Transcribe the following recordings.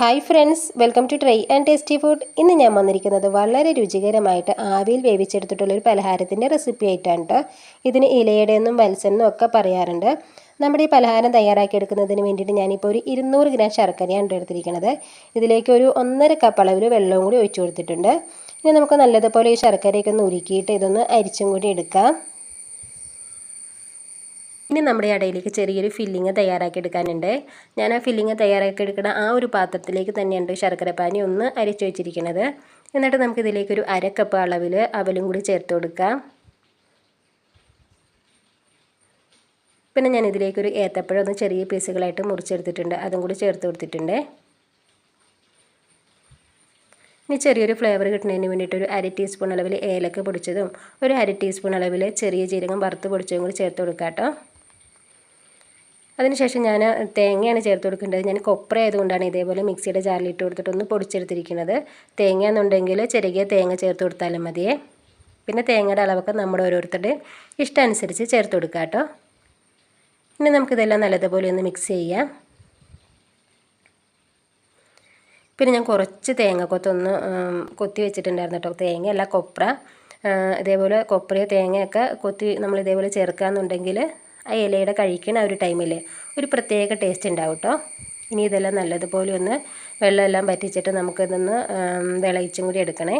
Hi friends welcome to try and tasty food ഇന്ന് ഞാൻ വന്നിരിക്കുന്നത് വളരെ രുചികരമായിട്ട് ആവിയിൽ വേവിച്ചെടുത്തിട്ടുള്ള ഒരു പലഹാരത്തിന്റെ റെസിപ്പി ആയിട്ടാണ് കേട്ടോ ഇതിന് ഇലയുടെയെന്നും വത്സെന്നും ഒക്കെ പറയാറുണ്ട്. നമ്മുടെ ഈ പലഹാരം തയ്യാറാക്കി എടുക്കുന്നതിന് വേണ്ടിയിട്ട് ഞാനിപ്പോൾ ഒരു ഇരുന്നൂറ് ഗ്രാം ശർക്കരയാണ് എടുത്തിരിക്കുന്നത്. ഇതിലേക്ക് ഒരു ഒന്നര കപ്പ് അളവിൽ വെള്ളവും കൂടി ഒഴിച്ചു കൊടുത്തിട്ടുണ്ട്. ഇനി നമുക്ക് നല്ലതുപോലെ ഈ ശർക്കരയൊക്കെ ഒന്ന് ഉരുക്കിയിട്ട് ഇതൊന്ന് അരിച്ചും കൂടി എടുക്കാം. ഇനി നമ്മുടെ ഇടയിലേക്ക് ചെറിയൊരു ഫില്ലിങ് തയ്യാറാക്കി എടുക്കാനുണ്ട് ഞാൻ ആ ഫില്ലിങ് തയ്യാറാക്കി എടുക്കുന്ന ആ ഒരു പാത്രത്തിലേക്ക് തന്നെയുണ്ട് ശർക്കരപ്പാനി ഒന്ന് അരച്ചു വെച്ചിരിക്കുന്നത്. എന്നിട്ട് നമുക്ക് ഇതിലേക്ക് ഒരു അര കപ്പ് അളവിൽ അവലും കൂടി ചേർത്ത് കൊടുക്കാം. പിന്നെ ഞാൻ ഇതിലേക്കൊരു ഏത്തപ്പഴം ഒന്ന് ചെറിയ പീസുകളായിട്ട് മുറിച്ചെടുത്തിട്ടുണ്ട്. അതും കൂടി ചേർത്ത് കൊടുത്തിട്ടുണ്ട്. ഇനി ചെറിയൊരു ഫ്ലേവർ കിട്ടുന്നതിന് വേണ്ടിയിട്ട് ഒരു അര ടീസ്പൂൺ അളവിൽ ഏലക്ക പൊടിച്ചതും ഒരു അര ടീസ്പൂൺ അളവിൽ ചെറിയ ജീരകം വറുത്ത് പൊടിച്ചതും കൂടി ചേർത്ത് കൊടുക്കാം കേട്ടോ അതിനുശേഷം ഞാൻ തേങ്ങയാണ് ചേർത്ത് കൊടുക്കേണ്ടത്. ഞാൻ കൊപ്ര ആയതുകൊണ്ടാണ് ഇതേപോലെ മിക്സിയുടെ ജാറിലിട്ട് കൊടുത്തിട്ട് ഒന്ന് പൊടിച്ചെടുത്തിരിക്കുന്നത്. തേങ്ങ എന്നുണ്ടെങ്കിൽ ചെറിയ തേങ്ങ ചേർത്ത് കൊടുത്താലും മതിയേ. പിന്നെ തേങ്ങയുടെ അളവൊക്കെ നമ്മുടെ ഓരോരുത്തരുടെ ഇഷ്ടമനുസരിച്ച് ചേർത്ത് കൊടുക്കുക കേട്ടോ. ഇനി നമുക്കിതെല്ലാം നല്ലതുപോലെ ഒന്ന് മിക്സ് ചെയ്യാം. പിന്നെ ഞാൻ കുറച്ച് തേങ്ങ കൊത്തൊന്ന് കൊത്തി വെച്ചിട്ടുണ്ടായിരുന്നു കേട്ടോ. തേങ്ങ അല്ല കൊപ്ര ഇതേപോലെ കൊപ്രയോ തേങ്ങയൊക്കെ കൊത്തി നമ്മൾ ഇതേപോലെ ചേർക്കാമെന്നുണ്ടെങ്കിൽ ആ ഇലയുടെ കഴിക്കണ ഒരു ടൈമിൽ ഒരു പ്രത്യേക ടേസ്റ്റ് ഉണ്ടാവും കേട്ടോ ഇനി ഇതെല്ലാം നല്ലതുപോലെ ഒന്ന് വെള്ളമെല്ലാം പറ്റിച്ചിട്ട് നമുക്കിതൊന്ന് വിളയിച്ചും കൂടി എടുക്കണേ.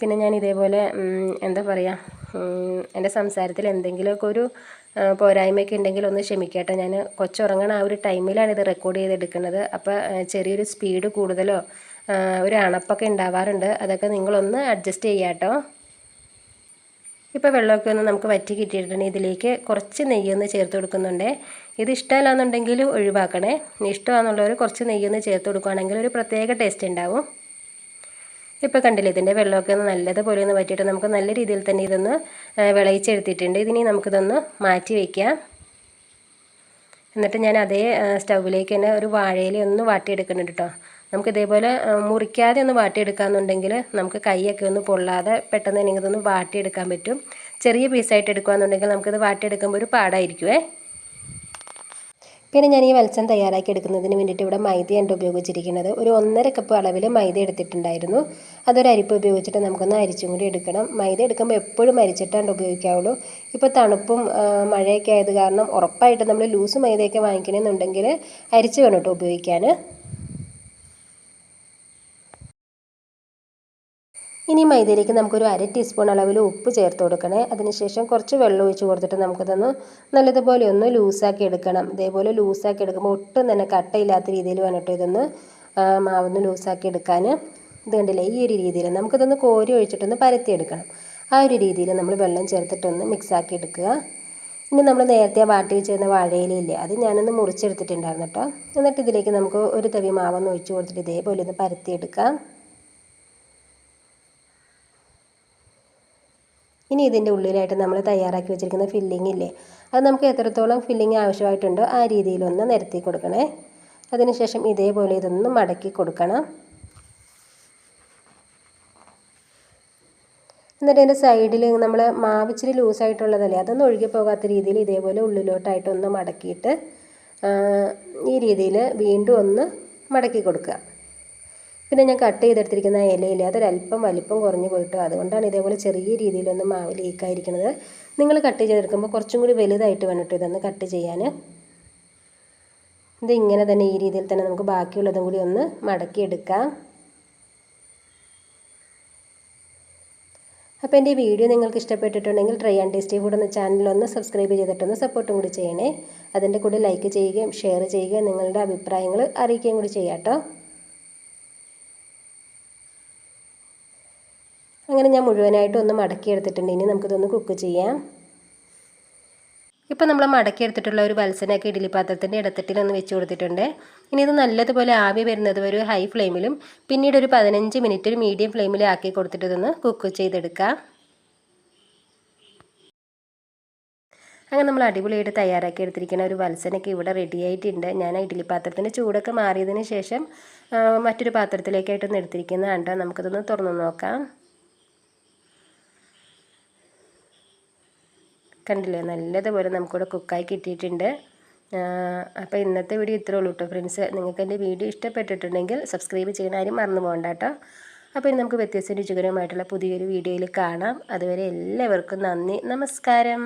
പിന്നെ ഞാൻ ഇതേപോലെ എന്താ പറയുക എന്റെ സംസാരത്തിൽ എന്തെങ്കിലുമൊക്കെ ഒരു പോരായ്മയൊക്കെ ഉണ്ടെങ്കിൽ ഒന്ന് ക്ഷമിക്കട്ടെ. ഞാൻ കൊച്ചുറങ്ങണ ആ ഒരു ടൈമിലാണ് ഇത് റെക്കോർഡ് ചെയ്തെടുക്കുന്നത് അപ്പോൾ ചെറിയൊരു സ്പീഡ് കൂടുതലോ ഒരു അണപ്പൊക്കെ ഉണ്ടാവാറുണ്ട്. അതൊക്കെ നിങ്ങളൊന്ന് അഡ്ജസ്റ്റ് ചെയ്യുക കേട്ടോ ഇപ്പോൾ വെള്ളമൊക്കെ ഒന്ന് നമുക്ക് വറ്റി കിട്ടിയിട്ടുണ്ടെങ്കിൽ ഇതിലേക്ക് കുറച്ച് നെയ്യൊന്ന് ചേർത്ത് കൊടുക്കുന്നുണ്ട്. ഇത് ഇഷ്ടമല്ലാന്നുണ്ടെങ്കിൽ ഒഴിവാക്കണേ. ഇഷ്ടമാണെന്നുള്ളവർ കുറച്ച് നെയ്യൊന്ന് ചേർത്ത് കൊടുക്കുകയാണെങ്കിൽ ഒരു പ്രത്യേക ടേസ്റ്റ് ഉണ്ടാവും. ഇപ്പോൾ കണ്ടില്ലേ ഇതിന്റെ വെള്ളമൊക്കെ ഒന്ന് നല്ലതുപോലെ ഒന്ന് വറ്റിയിട്ട് നമുക്ക് നല്ല രീതിയിൽ തന്നെ ഇതൊന്ന് വിളയിച്ചെടുത്തിട്ടുണ്ട്. ഇതിനി നമുക്കിതൊന്ന് മാറ്റി വയ്ക്കാം എന്നിട്ട് ഞാൻ അതേ സ്റ്റൗവിലേക്ക് തന്നെ ഒരു വാഴയില ഒന്ന് വാട്ടിയെടുക്കുന്നുണ്ട് കേട്ടോ നമുക്ക് ഇതേപോലെ മുറിക്കാതെ ഒന്ന് വാട്ടിയെടുക്കാമെന്നുണ്ടെങ്കിൽ നമുക്ക് കൈയൊക്കെ ഒന്ന് പൊള്ളാതെ പെട്ടെന്ന് തന്നെ ഇതൊന്ന് വാട്ടിയെടുക്കാൻ പറ്റും. ചെറിയ പീസായിട്ട് എടുക്കുകയെന്നുണ്ടെങ്കിൽ നമുക്കിത് വാട്ടിയെടുക്കുമ്പോൾ ഒരു പാടായിരിക്കുമേ പിന്നെ ഞാൻ ഈ വെളിച്ചം തയ്യാറാക്കി എടുക്കുന്നതിന് വേണ്ടിയിട്ട് ഇവിടെ മൈദയാണ് ഉപയോഗിച്ചിരിക്കുന്നത്. ഒരു ഒന്നര കപ്പ് അളവിൽ മൈദ എടുത്തിട്ടുണ്ടായിരുന്നു. അതൊരു അരിപ്പ് ഉപയോഗിച്ചിട്ട് നമുക്കൊന്ന് അരിച്ചും കൂടി എടുക്കണം. മൈദ എടുക്കുമ്പോൾ എപ്പോഴും അരിച്ചിട്ടാണ് ഉപയോഗിക്കാവുള്ളൂ. ഇപ്പോൾ തണുപ്പും മഴയൊക്കെ ആയത് കാരണം ഉറപ്പായിട്ട് നമ്മൾ ലൂസ് മൈദയൊക്കെ വാങ്ങിക്കണമെന്നുണ്ടെങ്കിൽ അരിച്ച് വേണം കേട്ടോ ഉപയോഗിക്കാൻ. ഇനി മൈദയിലേക്ക് നമുക്കൊരു അര ടീസ്പൂൺ അളവിൽ ഉപ്പ് ചേർത്ത് കൊടുക്കണേ. അതിനുശേഷം കുറച്ച് വെള്ളം ഒഴിച്ച് കൊടുത്തിട്ട് നമുക്കിതൊന്ന് നല്ലതുപോലെ ഒന്ന് ലൂസാക്കി എടുക്കണം. ഇതേപോലെ ലൂസാക്കി എടുക്കുമ്പോൾ ഒട്ടും തന്നെ കട്ടയില്ലാത്ത രീതിയിൽ വേണം ഇതൊന്ന് മാവൊന്ന് ലൂസാക്കി എടുക്കാൻ ഇത് കണ്ടില്ലേ? ഈ ഒരു രീതിയിൽ നമുക്കിതൊന്ന് കോരി ഒഴിച്ചിട്ടൊന്ന് പരത്തിയെടുക്കണം. ആ ഒരു രീതിയിൽ നമ്മൾ വെള്ളം ചേർത്തിട്ടൊന്ന് മിക്സാക്കി എടുക്കുക. ഇനി നമ്മൾ നേരത്തെ വാട്ടി വെച്ചിരുന്ന വാഴയിലയില്ലേ അത് ഞാനൊന്ന് മുറിച്ചെടുത്തിട്ടുണ്ടായിരുന്നു കേട്ടോ. എന്നിട്ട് ഇതിലേക്ക് നമുക്ക് ഒരു തവി മാവൊന്ന് ഒഴിച്ച് കൊടുത്തിട്ട് ഇതേപോലെ ഒന്ന് പരത്തിയെടുക്കാം. ഇനി ഇതിന്റെ ഉള്ളിലായിട്ട് നമ്മൾ തയ്യാറാക്കി വെച്ചിരിക്കുന്ന ഫില്ലിംഗ് ഇല്ലേ? അത് നമുക്ക് എത്രത്തോളം ഫില്ലിംഗ് ആവശ്യമായിട്ടുണ്ടോ ആ രീതിയിലൊന്ന് നിരത്തി കൊടുക്കണേ. അതിനുശേഷം ഇതേപോലെ ഇതൊന്ന് മടക്കി കൊടുക്കണം. എന്നിട്ട് അതിന്റെ സൈഡിൽ നമ്മൾ മാവിച്ചിരി ലൂസായിട്ടുള്ളതല്ലേ അതൊന്നും ഒഴുകി പോകാത്ത രീതിയിൽ ഇതേപോലെ ഉള്ളിലോട്ടായിട്ടൊന്ന് മടക്കിയിട്ട് ഈ രീതിയിൽ വീണ്ടും ഒന്ന് മടക്കി കൊടുക്കുക. പിന്നെ ഞാൻ കട്ട് ചെയ്തെടുത്തിരിക്കുന്ന ഇലയില്ല അതൊരല്പം വലിപ്പം കുറഞ്ഞു പോയിട്ടോ അതുകൊണ്ടാണ് ഇതേപോലെ ചെറിയ രീതിയിലൊന്ന് മാവ് ലീക്കായിരിക്കുന്നത് നിങ്ങൾ കട്ട് ചെയ്തെടുക്കുമ്പോൾ കുറച്ചും കൂടി വലുതായിട്ട് വേണം ഇതൊന്ന് കട്ട് ചെയ്യാൻ ഇത് ഇങ്ങനെ തന്നെ ഈ രീതിയിൽ തന്നെ നമുക്ക് ബാക്കിയുള്ളതും കൂടി ഒന്ന് മടക്കിയെടുക്കാം. അപ്പോൾ എന്റെ വീഡിയോ നിങ്ങൾക്ക് ഇഷ്ടപ്പെട്ടിട്ടുണ്ടെങ്കിൽ ട്രൈ ആൻഡ് ടേസ്റ്റി ഫുഡ് എന്ന ചാനൽ ഒന്ന് സബ്സ്ക്രൈബ് ചെയ്തിട്ടൊന്ന് സപ്പോർട്ടും കൂടി ചെയ്യണേ. അതിന്റെ കൂടെ ലൈക്ക് ചെയ്യുകയും ഷെയർ ചെയ്യുകയും നിങ്ങളുടെ അഭിപ്രായങ്ങൾ അറിയിക്കുകയും കൂടി ചെയ്യാം കേട്ടോ അങ്ങനെ ഞാൻ മുഴുവനായിട്ട് ഒന്ന് മടക്കി എടുത്തിട്ടുണ്ട്. ഇനി നമുക്കിതൊന്ന് കുക്ക് ചെയ്യാം. ഇപ്പോൾ നമ്മൾ മടക്കി എടുത്തിട്ടുള്ള ഒരു വത്സനൊക്കെ ഇഡ്ഡലി പാത്രത്തിന്റെ ഇടത്തട്ടിൽ ഒന്ന് വെച്ച് കൊടുത്തിട്ടുണ്ട്. ഇനി ഇത് നല്ലതുപോലെ ആവി വരുന്നത് ഒരു ഹൈ ഫ്ലെയിമിലും പിന്നീട് ഒരു പതിനഞ്ച് മിനിറ്റ് ഒരു മീഡിയം ഫ്ലെയിമിൽ ആക്കി കൊടുത്തിട്ട് ഇതൊന്ന് കുക്ക് ചെയ്തെടുക്കാം. അങ്ങനെ നമ്മൾ അടിപൊളിയായിട്ട് തയ്യാറാക്കി എടുത്തിരിക്കുന്ന ഒരു വത്സനൊക്കെ ഇവിടെ റെഡി ആയിട്ടുണ്ട്. ഞാൻ ഇഡ്ഡലി പാത്രത്തിന്റെ ചൂടൊക്കെ മാറിയതിന് ശേഷം മറ്റൊരു പാത്രത്തിലേക്കായിട്ടൊന്ന് എടുത്തിരിക്കുന്നതാണ് നമുക്കതൊന്ന് തുറന്നു നോക്കാം. കണ്ടില്ലേ? നല്ലതുപോലെ നമുക്കിവിടെ കുക്കായി കിട്ടിയിട്ടുണ്ട്. അപ്പോൾ ഇന്നത്തെ വീഡിയോ ഇത്രേ ഉള്ളൂ കേട്ടോ ഫ്രണ്ട്സ്. നിങ്ങൾക്ക് എന്റെ വീഡിയോ ഇഷ്ടപ്പെട്ടിട്ടുണ്ടെങ്കിൽ സബ്സ്ക്രൈബ് ചെയ്യണ ആരും മറന്നു പോകണ്ട കേട്ടോ. അപ്പോൾ ഇനി നമുക്ക് വ്യത്യസ്ത രുചികരമായിട്ടുള്ള പുതിയൊരു വീഡിയോയിൽ കാണാം. അതുവരെ എല്ലാവർക്കും നന്ദി. നമസ്കാരം.